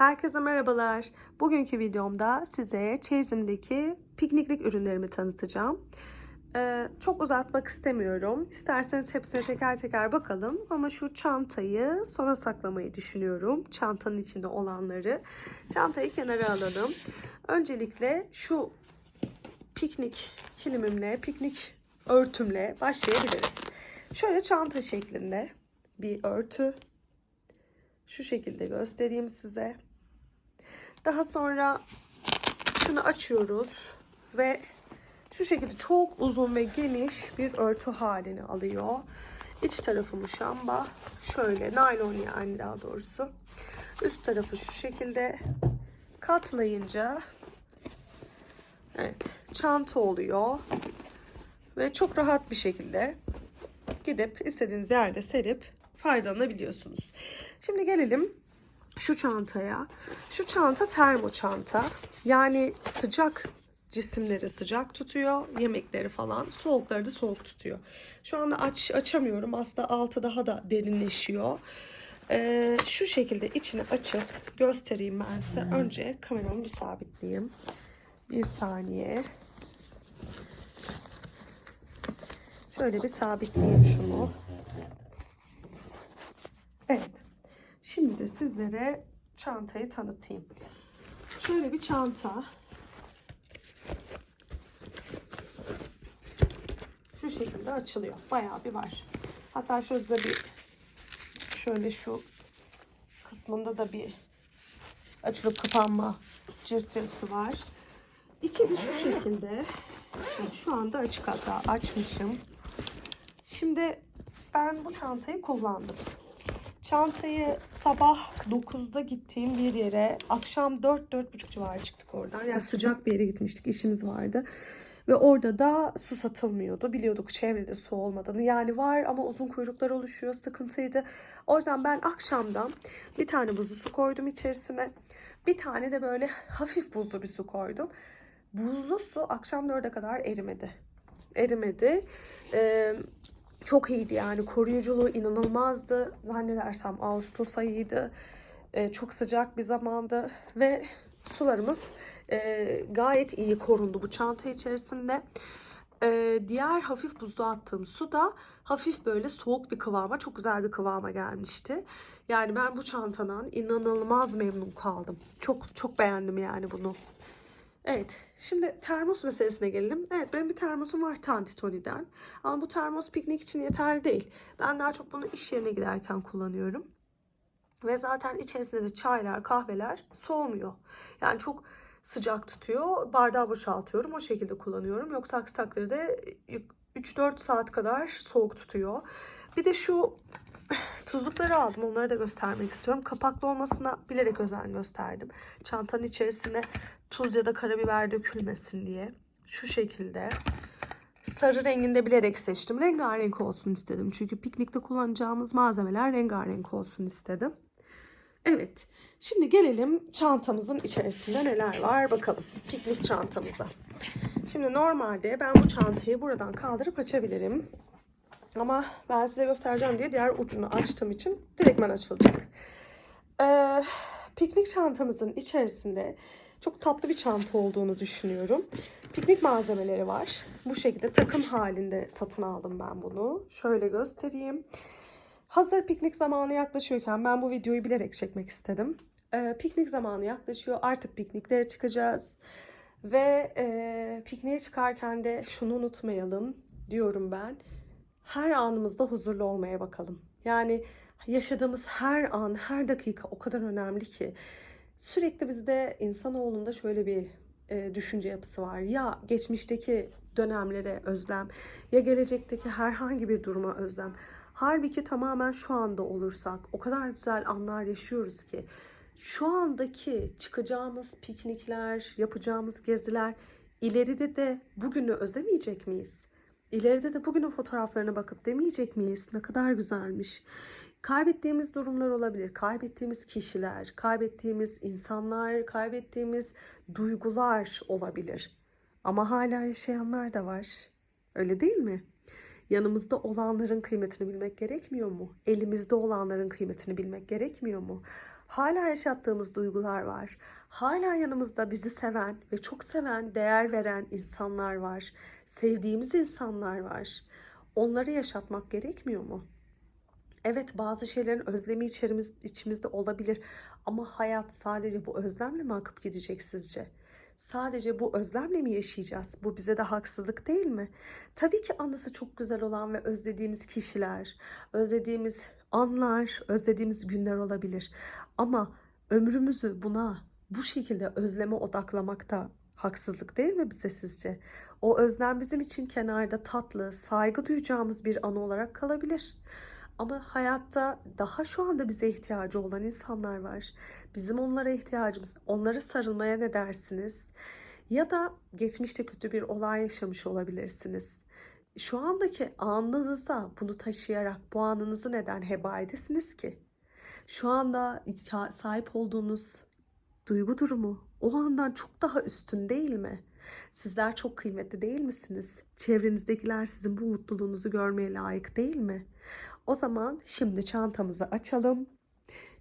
Herkese merhabalar. Bugünkü videomda size çeyizimdeki pikniklik ürünlerimi tanıtacağım. Ee, çok uzatmak istemiyorum. İsterseniz hepsine teker teker bakalım. Ama şu çantayı sona saklamayı düşünüyorum. Çantanın içinde olanları. Çantayı kenara alalım. Öncelikle şu piknik kilimimle, piknik örtümle başlayabiliriz. Şöyle çanta şeklinde bir örtü. Şu şekilde göstereyim size. Daha sonra şunu açıyoruz ve şu şekilde çok uzun ve geniş bir örtü halini alıyor. İç tarafı muşamba. Şöyle naylon yani daha doğrusu. Üst tarafı şu şekilde katlayınca evet çanta oluyor. Ve çok rahat bir şekilde gidip istediğiniz yerde serip faydalanabiliyorsunuz. Şimdi gelelim şu çantaya. Şu çanta termo çanta. Yani sıcak cisimleri sıcak tutuyor. Yemekleri falan. Soğukları da soğuk tutuyor. Şu anda aç açamıyorum. Aslında altı daha da derinleşiyor. Ee, şu şekilde içini açıp göstereyim ben size. Önce kameramı bir sabitleyeyim. Bir saniye. Şöyle bir sabitleyeyim şunu. Evet. Sizlere çantayı tanıtayım. Şöyle bir çanta. Şu şekilde açılıyor. Bayağı bir var. Hatta şurada bir şöyle şu kısmında da bir açılıp kapanma cırt cırtı var. İçi de şu şekilde. Şu anda açık hatta açmışım. Şimdi ben bu çantayı kullandım. Çantayı sabah 9'da gittiğim bir yere akşam 4-4.30 civarı çıktık oradan. Yani sıcak bir yere gitmiştik işimiz vardı. Ve orada da su satılmıyordu. Biliyorduk çevrede su olmadığını. Yani var ama uzun kuyruklar oluşuyor. Sıkıntıydı. O yüzden ben akşamdan bir tane buzlu su koydum içerisine. Bir tane de böyle hafif buzlu bir su koydum. Buzlu su akşam 4'e kadar erimedi. Erimedi. Ee, çok iyiydi yani koruyuculuğu inanılmazdı. Zannedersem Ağustos ayıydı. Ee, çok sıcak bir zamandı ve sularımız e, gayet iyi korundu bu çanta içerisinde. Ee, diğer hafif buzlu attığım su da hafif böyle soğuk bir kıvama, çok güzel bir kıvama gelmişti. Yani ben bu çantadan inanılmaz memnun kaldım. Çok çok beğendim yani bunu. Evet, şimdi termos meselesine gelelim. Evet, benim bir termosum var Tantitoni'den. Ama bu termos piknik için yeterli değil. Ben daha çok bunu iş yerine giderken kullanıyorum. Ve zaten içerisinde de çaylar, kahveler soğumuyor. Yani çok sıcak tutuyor. Bardağı boşaltıyorum. O şekilde kullanıyorum. Yoksa aksi takdirde 3-4 saat kadar soğuk tutuyor. Bir de şu tuzlukları aldım. Onları da göstermek istiyorum. Kapaklı olmasına bilerek özen gösterdim. Çantanın içerisine tuz ya da karabiber dökülmesin diye. Şu şekilde. Sarı renginde bilerek seçtim. Rengarenk olsun istedim. Çünkü piknikte kullanacağımız malzemeler rengarenk olsun istedim. Evet. Şimdi gelelim çantamızın içerisinde neler var bakalım. Piknik çantamıza. Şimdi normalde ben bu çantayı buradan kaldırıp açabilirim. Ama ben size göstereceğim diye diğer ucunu açtığım için direktmen açılacak. Ee, piknik çantamızın içerisinde çok tatlı bir çanta olduğunu düşünüyorum. Piknik malzemeleri var. Bu şekilde takım halinde satın aldım ben bunu. Şöyle göstereyim. Hazır piknik zamanı yaklaşıyorken ben bu videoyu bilerek çekmek istedim. Ee, piknik zamanı yaklaşıyor. Artık pikniklere çıkacağız. Ve e, pikniğe çıkarken de şunu unutmayalım diyorum ben. Her anımızda huzurlu olmaya bakalım. Yani yaşadığımız her an, her dakika o kadar önemli ki. Sürekli bizde insanoğlunda şöyle bir e, düşünce yapısı var. Ya geçmişteki dönemlere özlem ya gelecekteki herhangi bir duruma özlem. Halbuki tamamen şu anda olursak o kadar güzel anlar yaşıyoruz ki şu andaki çıkacağımız piknikler, yapacağımız geziler ileride de bugünü özlemeyecek miyiz? İleride de bugünün fotoğraflarına bakıp demeyecek miyiz? Ne kadar güzelmiş. Kaybettiğimiz durumlar olabilir. Kaybettiğimiz kişiler, kaybettiğimiz insanlar, kaybettiğimiz duygular olabilir. Ama hala yaşayanlar da var. Öyle değil mi? Yanımızda olanların kıymetini bilmek gerekmiyor mu? Elimizde olanların kıymetini bilmek gerekmiyor mu? Hala yaşattığımız duygular var. Hala yanımızda bizi seven ve çok seven, değer veren insanlar var. Sevdiğimiz insanlar var. Onları yaşatmak gerekmiyor mu? Evet bazı şeylerin özlemi içerimiz, içimizde olabilir ama hayat sadece bu özlemle mi akıp gidecek sizce? Sadece bu özlemle mi yaşayacağız? Bu bize de haksızlık değil mi? Tabii ki anısı çok güzel olan ve özlediğimiz kişiler, özlediğimiz anlar, özlediğimiz günler olabilir. Ama ömrümüzü buna bu şekilde özleme odaklamak da haksızlık değil mi bize sizce? O özlem bizim için kenarda tatlı, saygı duyacağımız bir anı olarak kalabilir. Ama hayatta daha şu anda bize ihtiyacı olan insanlar var. Bizim onlara ihtiyacımız, onlara sarılmaya ne dersiniz? Ya da geçmişte kötü bir olay yaşamış olabilirsiniz. Şu andaki anınıza bunu taşıyarak bu anınızı neden heba edesiniz ki? Şu anda sahip olduğunuz duygu durumu o andan çok daha üstün değil mi? Sizler çok kıymetli değil misiniz? Çevrenizdekiler sizin bu mutluluğunuzu görmeye layık değil mi? O zaman şimdi çantamızı açalım.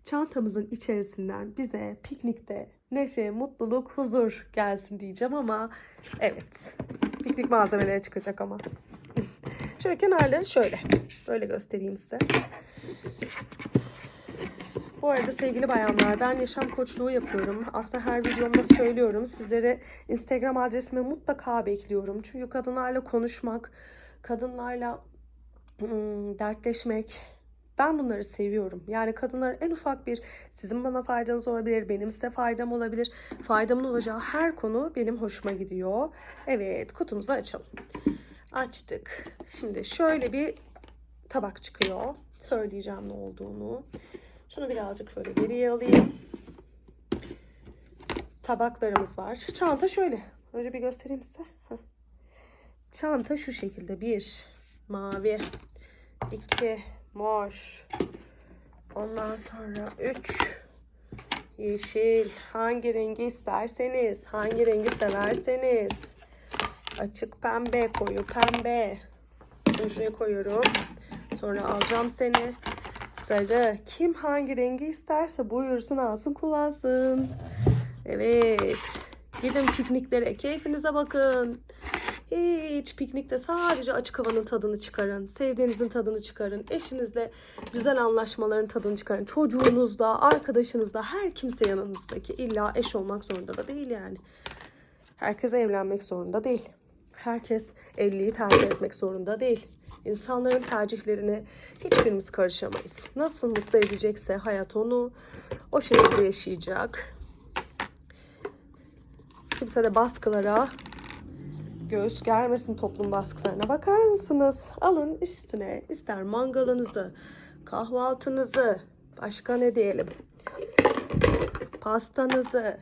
Çantamızın içerisinden bize piknikte neşe, mutluluk, huzur gelsin diyeceğim ama evet piknik malzemeleri çıkacak ama. şöyle kenarları şöyle. Böyle göstereyim size. Bu arada sevgili bayanlar ben yaşam koçluğu yapıyorum. Aslında her videomda söylüyorum. Sizlere Instagram adresime mutlaka bekliyorum. Çünkü kadınlarla konuşmak, kadınlarla hmm, dertleşmek, ben bunları seviyorum. Yani kadınlar en ufak bir sizin bana faydanız olabilir, benim size faydam olabilir. Faydamın olacağı her konu benim hoşuma gidiyor. Evet kutumuzu açalım. Açtık. Şimdi şöyle bir tabak çıkıyor. Söyleyeceğim ne olduğunu. Şunu birazcık şöyle geriye alayım. Tabaklarımız var. Çanta şöyle. Önce bir göstereyim size. Çanta şu şekilde. Bir mavi. iki mor. Ondan sonra üç yeşil. Hangi rengi isterseniz, hangi rengi severseniz. Açık pembe, koyu pembe. Şunu şuraya koyuyorum. Sonra alacağım seni sarı. Kim hangi rengi isterse buyursun alsın kullansın. Evet. Gidin pikniklere. Keyfinize bakın. Hiç piknikte sadece açık havanın tadını çıkarın. Sevdiğinizin tadını çıkarın. Eşinizle güzel anlaşmaların tadını çıkarın. Çocuğunuzla, arkadaşınızla, her kimse yanınızdaki. illa eş olmak zorunda da değil yani. Herkes evlenmek zorunda değil. Herkes evliliği tercih etmek zorunda değil. İnsanların tercihlerine hiçbirimiz karışamayız. Nasıl mutlu edecekse hayat onu o şekilde yaşayacak. Kimse de baskılara göğüs germesin toplum baskılarına. Bakar mısınız? Alın üstüne ister mangalınızı, kahvaltınızı, başka ne diyelim? Pastanızı,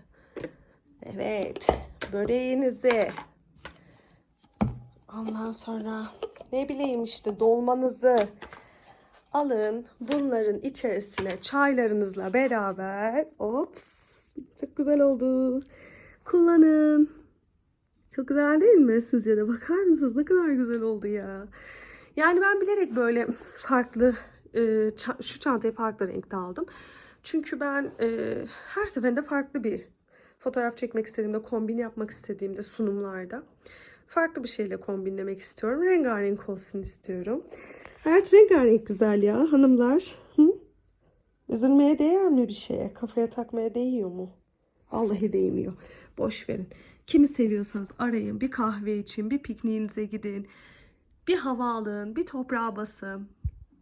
evet, böreğinizi, ondan sonra ne bileyim işte dolmanızı alın. Bunların içerisine çaylarınızla beraber ops çok güzel oldu. Kullanın. Çok güzel değil mi sizce de? Bakar mısınız ne kadar güzel oldu ya. Yani ben bilerek böyle farklı e, şu çantayı farklı renkte aldım. Çünkü ben e, her seferinde farklı bir fotoğraf çekmek istediğimde, kombin yapmak istediğimde sunumlarda farklı bir şeyle kombinlemek istiyorum. Rengarenk olsun istiyorum. Evet rengarenk güzel ya hanımlar. Hı? Üzülmeye değer mi bir şeye? Kafaya takmaya değiyor mu? Vallahi değmiyor. Boş verin. Kimi seviyorsanız arayın. Bir kahve için, bir pikniğinize gidin. Bir hava alın, bir toprağa basın.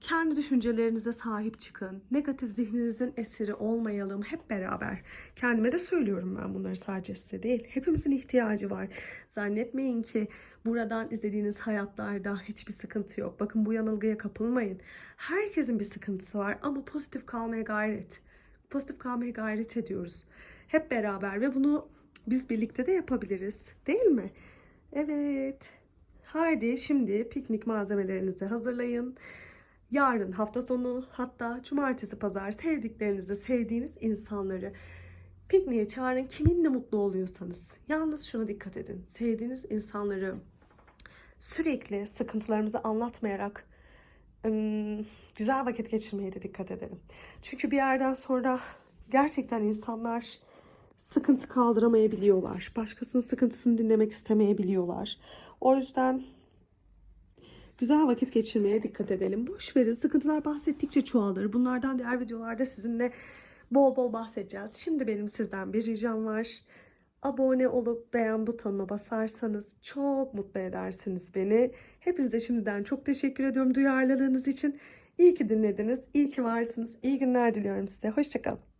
Kendi düşüncelerinize sahip çıkın. Negatif zihninizin esiri olmayalım hep beraber. Kendime de söylüyorum ben bunları sadece size değil. Hepimizin ihtiyacı var. Zannetmeyin ki buradan izlediğiniz hayatlarda hiçbir sıkıntı yok. Bakın bu yanılgıya kapılmayın. Herkesin bir sıkıntısı var ama pozitif kalmaya gayret. Pozitif kalmaya gayret ediyoruz. Hep beraber ve bunu biz birlikte de yapabiliriz. Değil mi? Evet. Haydi şimdi piknik malzemelerinizi hazırlayın. Yarın hafta sonu hatta cumartesi pazar sevdiklerinizi, sevdiğiniz insanları pikniğe çağırın. Kiminle mutlu oluyorsanız. Yalnız şuna dikkat edin. Sevdiğiniz insanları sürekli sıkıntılarımızı anlatmayarak güzel vakit geçirmeye de dikkat edelim. Çünkü bir yerden sonra gerçekten insanlar sıkıntı kaldıramayabiliyorlar. Başkasının sıkıntısını dinlemek istemeyebiliyorlar. O yüzden güzel vakit geçirmeye dikkat edelim. Boş verin. Sıkıntılar bahsettikçe çoğalır. Bunlardan diğer videolarda sizinle bol bol bahsedeceğiz. Şimdi benim sizden bir ricam var. Abone olup beğen butonuna basarsanız çok mutlu edersiniz beni. Hepinize şimdiden çok teşekkür ediyorum duyarlılığınız için. İyi ki dinlediniz, iyi ki varsınız. İyi günler diliyorum size. Hoşçakalın.